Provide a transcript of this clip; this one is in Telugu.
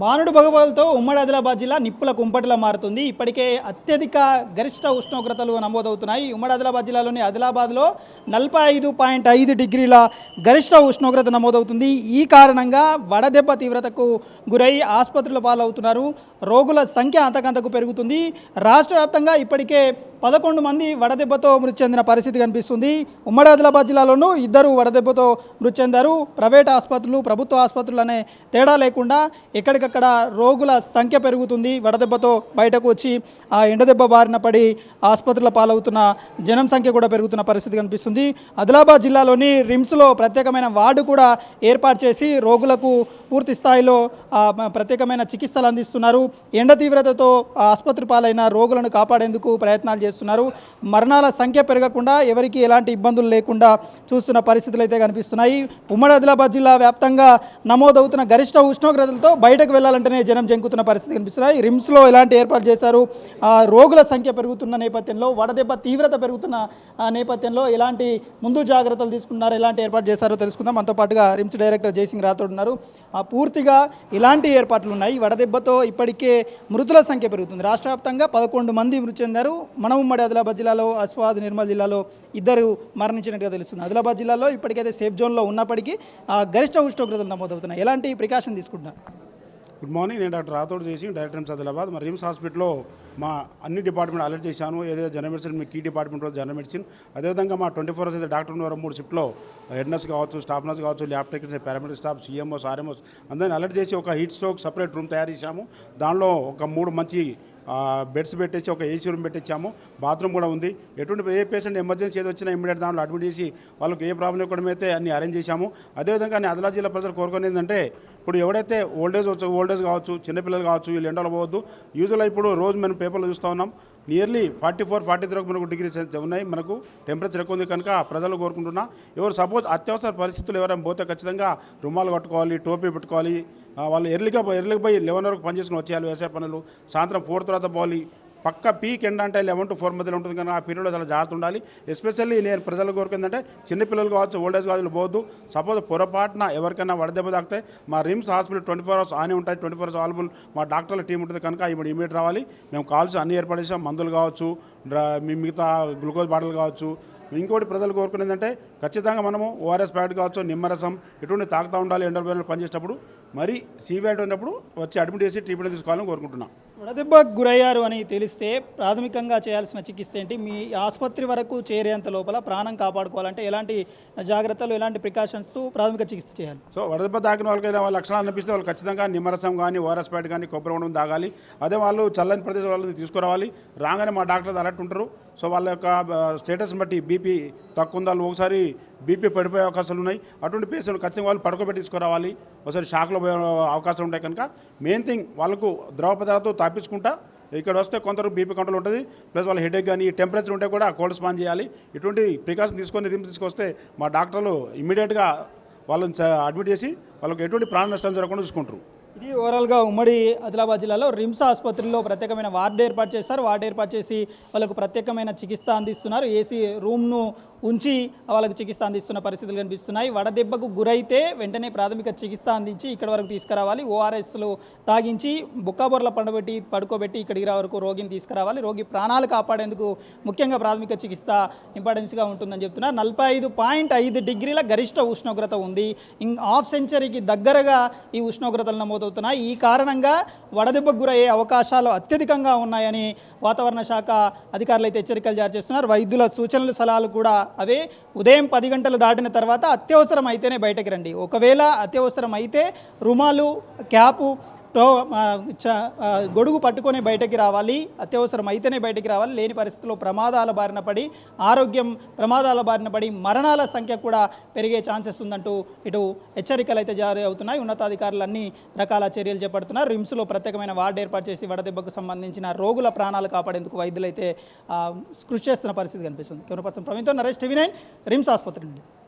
బానుడు భగవాలతో ఉమ్మడి ఆదిలాబాద్ జిల్లా నిప్పుల కుంపటిలా మారుతుంది. ఇప్పటికే అత్యధిక గరిష్ట ఉష్ణోగ్రతలు నమోదవుతున్నాయి. ఉమ్మడి ఆదిలాబాద్ జిల్లాలోని ఆదిలాబాద్లో నలభై ఐదు పాయింట్ ఐదు డిగ్రీల గరిష్ట ఉష్ణోగ్రత నమోదవుతుంది. ఈ కారణంగా వడదెబ్బ తీవ్రతకు గురై ఆసుపత్రుల పాలవుతున్నారు. రోగుల సంఖ్య అంతకంతకు పెరుగుతుంది. రాష్ట్ర వ్యాప్తంగా ఇప్పటికే పదకొండు మంది వడదెబ్బతో మృతి చెందిన పరిస్థితి కనిపిస్తుంది. ఉమ్మడి ఆదిలాబాద్ జిల్లాలోనూ ఇద్దరు వడదెబ్బతో మృతి చెందారు. ప్రైవేట్ ఆసుపత్రులు ప్రభుత్వ ఆసుపత్రులు అనే తేడా లేకుండా ఎక్కడికక్కడ రోగుల సంఖ్య పెరుగుతుంది. వడదెబ్బతో బయటకు వచ్చి ఆ ఎండదెబ్బ బారిన పడి ఆసుపత్రుల పాలవుతున్న జనం సంఖ్య కూడా పెరుగుతున్న పరిస్థితి కనిపిస్తుంది. ఆదిలాబాద్ జిల్లాలోని రిమ్స్లో ప్రత్యేకమైన వార్డు కూడా ఏర్పాటు చేసి రోగులకు పూర్తి స్థాయిలో ప్రత్యేకమైన చికిత్సలు అందిస్తున్నారు. ఎండ తీవ్రతతో ఆసుపత్రి పాలైన రోగులను కాపాడేందుకు ప్రయత్నాలు చేస్తున్నారు. మరణాల సంఖ్య పెరగకుండా ఎవరికి ఎలాంటి ఇబ్బందులు లేకుండా చూస్తున్న పరిస్థితులు అయితే కనిపిస్తున్నాయి. ఉమ్మడి ఆదిలాబాద్ జిల్లా వ్యాప్తంగా నమోదవుతున్న గరిష్ట ఉష్ణోగ్రతలతో బయటకు వెళ్ళాలంటేనే జనం జంకుతున్న పరిస్థితి కనిపిస్తున్నాయి. రిమ్స్లో ఎలాంటి ఏర్పాటు చేశారు? రోగుల సంఖ్య పెరుగుతున్న నేపథ్యంలో వడదెబ్బ తీవ్రత పెరుగుతున్న నేపథ్యంలో ఎలాంటి ముందు జాగ్రత్తలు తీసుకున్నారు ఎలాంటి ఏర్పాటు చేశారో తెలుసుకుందాం. మనతో పాటుగా రిమ్స్ డైరెక్టర్ జయసింగ్ రాథోడ్ ఉన్నారు. ఆ, పూర్తిగా ఎలాంటి ఏర్పాట్లు ఉన్నాయి. వడదెబ్బతో ఇప్పటికే మృతుల సంఖ్య పెరుగుతుంది. రాష్ట్ర వ్యాప్తంగా పదకొండు మంది మృతి చెందారు. మన ఉమ్మడి ఆదిలాబాద్ జిల్లాలో అస్వాద్ నిర్మల్ జిల్లాలో ఇద్దరు మరణించినట్టుగా తెలుస్తుంది. ఆదిలాబాద్ జిల్లాలో ఇప్పటికైతే సేఫ్ జోన్లో ఉన్నప్పటికీ గరిష్ట ఉష్ణోగ్రతలు నమోదవుతున్నాయి. ఎలాంటి ప్రికాషన్ తీసుకుంటున్నారు? గుడ్ మార్నింగ్ నేను డాక్టర్ రాథోడ్ చేసి డైరెక్టర్ ఎమ్స్ ఆదిలాబాద్ మా రిమ్స్ హాస్పిటల్లో మా అన్ని డిపార్ట్మెంట్ అలర్ట్ చేశాను. ఏదైతే జనరల్ మెడిసిన్ మీ కీ డిపార్ట్మెంట్ జనరల్ మెడిసిన్. అదేవిధంగా మా ట్వంటీ ఫోర్ అవర్స్ అయితే డాక్టర్ ఉన్నారు మూడు షిఫ్ట్లో హెడ్ నర్స్ కావచ్చు స్టాఫ్ నర్స్ కావచ్చు lab technician paramedic staff CMOs RMOs అందరిని అలర్ట్ చేసి ఒక హీట్ స్ట్రోక్ సపరేట్ రూమ్ తయారు చేశాము. దానిలో ఒక మూడు మంచి బెడ్స్ పెట్టేసి ఒక ఏసీ రూమ్ పెట్టించాము. బాత్రూమ్ కూడా ఉంది. ఎటువంటి ఏ పేషెంట్ ఎమర్జెన్సీ ఏదో వచ్చినా ఇమ్మీడియట్ దాంట్లో అడ్మిట్ చేసి వాళ్ళకి ఏ ప్రాబ్లం ఇవ్వడం అయితే అన్ని అరేంజ్ చేశాము. అదేవిధంగా అన్ని ఆదిలాబాద్ జిల్లా ప్రజలు కోరుకునేది ఏంటంటే ఇప్పుడు ఎవడైతే ఓల్డేజ్ వచ్చు ఓల్డేజ్ కావచ్చు చిన్నపిల్లలు కావచ్చు వీళ్ళు ఎండలు పోవద్దు. యూజువల్గా ఇప్పుడు రోజు మనం పేపర్లో చూస్తూ ఉన్నాం. Nearly forty four forty three మనకు డిగ్రీ ఉన్నాయి. మనకు టెంపరేచర్ ఎక్కువ ఉంది కనుక ప్రజలు కోరుకుంటున్నా. ఎవరు సపోజ్ అత్యవసర పరిస్థితులు ఎవరైనా పోతే ఖచ్చితంగా రుమాలు కట్టుకోవాలి టోపీ పెట్టుకోవాలి. వాళ్ళు ఎర్లీగా ఎర్లీకి పోయి లెవెన్ వరకు పనిచేసుకుని వచ్చేయాలి వ్యవసాయ పనులు. సాయంత్రం ఫోర్ తర్వాత పోవాలి. పక్క పీక్ ఎండ్ అంటే లెవెన్ టు ఫోర్ మధ్యలో ఉంటుంది కానీ ఆ పీరియడ్లో చాలా జాగ్రత్త ఉండాలి. ఎస్పెషల్లీ నేను ప్రజల కోరిక ఏంటంటే చిన్నపిల్లలు కావచ్చు ఓల్డేజ్ కాదు పోవద్దు. సపోజ్ పొరపాటున ఎవరికైనా వడదెబ్బ తాకితే మా RIMS hospital twenty four hours ఆనే ఉంటాయి ట్వంటీ ఫోర్ అవర్స్ అవైలబుల్ మా డాక్టర్ల టీం ఉంటుంది కనుక ఇప్పుడు ఇమీడియట్ రావాలి. మేము కాల్స్ అన్ని ఏర్పాటు చేసాం మందులు కావచ్చు మిగతా గ్లూకోజ్ బాటిల్ కావచ్చు. ఇంకోటి ప్రజలు కోరుకునేది అంటే ఖచ్చితంగా మనము ఓఆర్ఎస్ ప్యాకెట్ కావచ్చు నిమ్మరసం ఇటువంటి తాగుతూ ఉండాలి ఎండల పనిచేసేటప్పుడు. మరి సీవ్యాట్ ఉన్నప్పుడు వచ్చి అడ్మిట్ చేసి ట్రీట్మెంట్ తీసుకోవాలని కోరుకుంటున్నాం. వడదెబ్బకు గురయ్యారు అని తెలిస్తే ప్రాథమికంగా చేయాల్సిన చికిత్స ఏంటి? మీ ఆసుపత్రి వరకు చేరేంత లోపల ప్రాణం కాపాడుకోవాలంటే ఎలాంటి జాగ్రత్తలు ఎలాంటి ప్రికాషన్స్తో ప్రాథమిక చికిత్స చేయాలి? సో వడదెబ్బ తాకిన వాళ్ళకి వాళ్ళ లక్షణాలు అనిపిస్తే వాళ్ళు ఖచ్చితంగా నిమ్మరసం కానీ ఓఆర్ఎస్ ప్యాడ్ కానీ కొబ్బరి ఉండడం తాగాలి. అదే వాళ్ళు చల్లని ప్రదేశం వాళ్ళని తీసుకురావాలి. రాగానే మా డాక్టర్ అలర్ట్ ఉంటారు. సో వాళ్ళ యొక్క స్టేటస్ బట్టి బీపీ తక్కువ ఉందా? ఒకసారి బీపీ పడిపోయే అవకాశాలు ఉన్నాయి. అటువంటి పేషెంట్ ఖచ్చితంగా వాళ్ళు పడుకోబెట్టి తీసుకురావాలి. ఒకసారి షాక్లో పోయే అవకాశం ఉంటాయి కనుక మెయిన్ థింగ్ వాళ్ళకు ద్రవ పదార్థాలతో తాపించుకుంటా ఇక్కడ వస్తే కొందరు బీపీ కంట్రోల్ ఉంటుంది. ప్లస్ వాళ్ళ హెడేక్ కానీ టెంపరేచర్ ఉంటే కూడా కోల్డ్ స్పాన్ చేయాలి. ఇటువంటి ప్రికాషన్ తీసుకొని రిమ్స్ తీసుకొస్తే మా డాక్టర్లు ఇమీడియట్గా వాళ్ళని అడ్మిట్ చేసి వాళ్ళకి ఎటువంటి ప్రాణ నష్టం జరగకుండా చూసుకుంటారు. ఇది ఓవరాల్గా ఉమ్మడి ఆదిలాబాద్ జిల్లాలో రిమ్స్ ఆసుపత్రిలో ప్రత్యేకమైన వార్డు ఏర్పాటు చేస్తారు వార్డు ఏర్పాటు చేసి వాళ్ళకు ప్రత్యేకమైన చికిత్స అందిస్తున్నారు. ఏసీ రూమ్ను ఉంచి వాళ్ళకు చికిత్స అందిస్తున్న పరిస్థితులు కనిపిస్తున్నాయి. వడదెబ్బకు గురైతే వెంటనే ప్రాథమిక చికిత్స అందించి ఇక్కడ వరకు తీసుకురావాలి. ఓఆర్ఎస్లు తాగించి బుక్కాబొర్ల పండబెట్టి పడుకోబెట్టి ఇక్కడికి రా వరకు రోగిని తీసుకురావాలి. రోగి ప్రాణాలు కాపాడేందుకు ముఖ్యంగా ప్రాథమిక చికిత్స ఇంపార్టెన్స్గా ఉంటుందని చెప్తున్నారు. నలభై ఐదు పాయింట్ ఐదు డిగ్రీల గరిష్ట ఉష్ణోగ్రత ఉంది. ఇం హాఫ్ సెంచరీకి దగ్గరగా ఈ ఉష్ణోగ్రతలు నమోదవుతున్నాయి. ఈ కారణంగా వడదెబ్బకు గురయ్యే అవకాశాలు అత్యధికంగా ఉన్నాయని వాతావరణ శాఖ అధికారులు అయితే హెచ్చరికలు జారీ చేస్తున్నారు. వైద్యుల సూచనలు సలహాలు కూడా అదే ఉదయం పది గంటలు దాటిన తర్వాత అత్యవసరం అయితేనే బయటకు రండి. ఒకవేళ అత్యవసరం అయితే రుమాలు క్యాపు టో చ- గొడుగు పట్టుకొని బయటకి రావాలి అత్యవసరం అయితేనే బయటకి రావాలి లేని పరిస్థితుల్లో ప్రమాదాల బారిన పడి ఆరోగ్యం ప్రమాదాల బారిన పడి మరణాల సంఖ్య కూడా పెరిగే ఛాన్సెస్ ఉందంటూ ఇటు హెచ్చరికలు అయితే జారీ అవుతున్నాయి. ఉన్నతాధికారులు అన్ని రకాల చర్యలు చేపడుతున్నారు. రిమ్స్లో ప్రత్యేకమైన వార్డు ఏర్పాటు చేసి వడదెబ్బకు సంబంధించిన రోగుల ప్రాణాలు కాపాడేందుకు వైద్యులైతే కృషి చేస్తున్న పరిస్థితి కనిపిస్తుంది. కెమెరా పర్సన్ ప్రవీణ్తో నరేష్ టీవీ నైన్ రిమ్స్ ఆసుపత్రి నుండి.